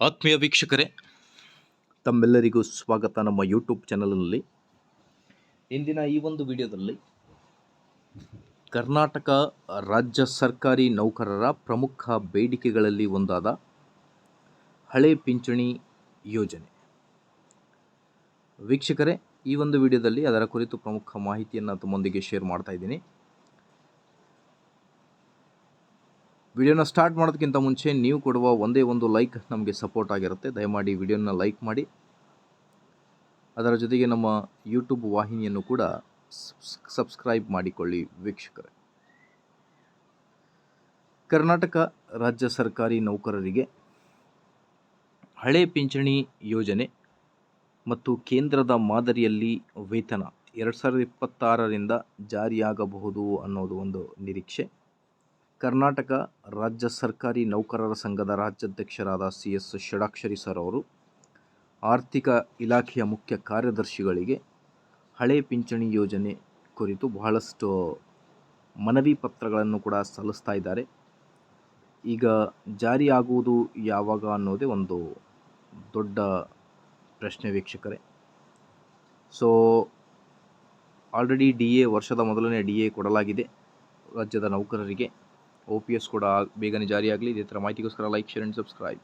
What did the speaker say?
ಆತ್ಮೀಯ ವೀಕ್ಷಕರೇ, ತಮ್ಮೆಲ್ಲರಿಗೂ ಸ್ವಾಗತ ನಮ್ಮ ಯೂಟ್ಯೂಬ್ ಚಾನಲ್ನಲ್ಲಿ ಇಂದಿನ ಈ ಒಂದು ವಿಡಿಯೋದಲ್ಲಿ ಕರ್ನಾಟಕ ರಾಜ್ಯ ಸರ್ಕಾರಿ ನೌಕರರ ಪ್ರಮುಖ ಬೇಡಿಕೆಗಳಲ್ಲಿ ಒಂದಾದ ಹಳೆ ಪಿಂಚಣಿ ಯೋಜನೆ. ವೀಕ್ಷಕರೇ, ಈ ಒಂದು ವಿಡಿಯೋದಲ್ಲಿ ಅದರ ಕುರಿತು ಪ್ರಮುಖ ಮಾಹಿತಿಯನ್ನು ತಮ್ಮೊಂದಿಗೆ ಶೇರ್ ಮಾಡ್ತಾ ಇದ್ದೀನಿ. ವಿಡಿಯೋನ ಸ್ಟಾರ್ಟ್ ಮಾಡೋದಕ್ಕಿಂತ ಮುಂಚೆ ನೀವು ಕೊಡುವ ಒಂದೇ ಒಂದು ಲೈಕ್ ನಮಗೆ ಸಪೋರ್ಟ್ ಆಗಿರುತ್ತೆ. ದಯಮಾಡಿ ವಿಡಿಯೋನ ಲೈಕ್ ಮಾಡಿ. ಅದರ ಜೊತೆಗೆ ನಮ್ಮ ಯೂಟ್ಯೂಬ್ ವಾಹಿನಿಯನ್ನು ಕೂಡ ಸಬ್ಸ್ಕ್ರೈಬ್ ಮಾಡಿಕೊಳ್ಳಿ ವೀಕ್ಷಕರೇ. ಕರ್ನಾಟಕ ರಾಜ್ಯ ಸರ್ಕಾರಿ ನೌಕರರಿಗೆ ಹಳೆ ಪಿಂಚಣಿ ಯೋಜನೆ ಮತ್ತು ಕೇಂದ್ರದ ಮಾದರಿಯಲ್ಲಿ ವೇತನ. ಎರಡು ಸಾವಿರದ ಇಪ್ಪತ್ತಾರರಿಂದ ಜಾರಿಯಾಗಬಹುದು ಅನ್ನೋದು ಒಂದು ನಿರೀಕ್ಷೆ. ಕರ್ನಾಟಕ ರಾಜ್ಯ ಸರ್ಕಾರಿ ನೌಕರರ ಸಂಘದ ರಾಜ್ಯಾಧ್ಯಕ್ಷರಾದ ಸಿ ಎಸ್ ಷಡಾಕ್ಷರಿ ಸರ್ ಅವರು ಆರ್ಥಿಕ ಇಲಾಖೆಯ ಮುಖ್ಯ ಕಾರ್ಯದರ್ಶಿಗಳಿಗೆ ಹಳೆ ಪಿಂಚಣಿ ಯೋಜನೆ ಕುರಿತು ಬಹಳಷ್ಟು ಮನವಿ ಪತ್ರಗಳನ್ನು ಕೂಡ ಸಲ್ಲಿಸ್ತಾ ಇದ್ದಾರೆ. ಈಗ ಜಾರಿಯಾಗುವುದು ಯಾವಾಗ ಅನ್ನೋದೇ ಒಂದು ದೊಡ್ಡ ಪ್ರಶ್ನೆ ವೀಕ್ಷಕರೇ. ಸೊ ಆಲ್ರೆಡಿ ಡಿ ಎ ವರ್ಷದ ಮೊದಲನೇ ಡಿ ಎ ಕೊಡಲಾಗಿದೆ ರಾಜ್ಯದ ನೌಕರರಿಗೆ. ಒ ಪಿ ಎಸ್ ಕೂಡ ಬೇಗನೆ ಜಾರಿಯಾಗಲಿ. ಇದೇ ಥರ ಮಾಹಿತಿಗೋಸ್ಕರ ಲೈಕ್ ಶೇರ್ ಆ್ಯಂಡ್ ಸಬ್ಸ್ಕ್ರೈಬ್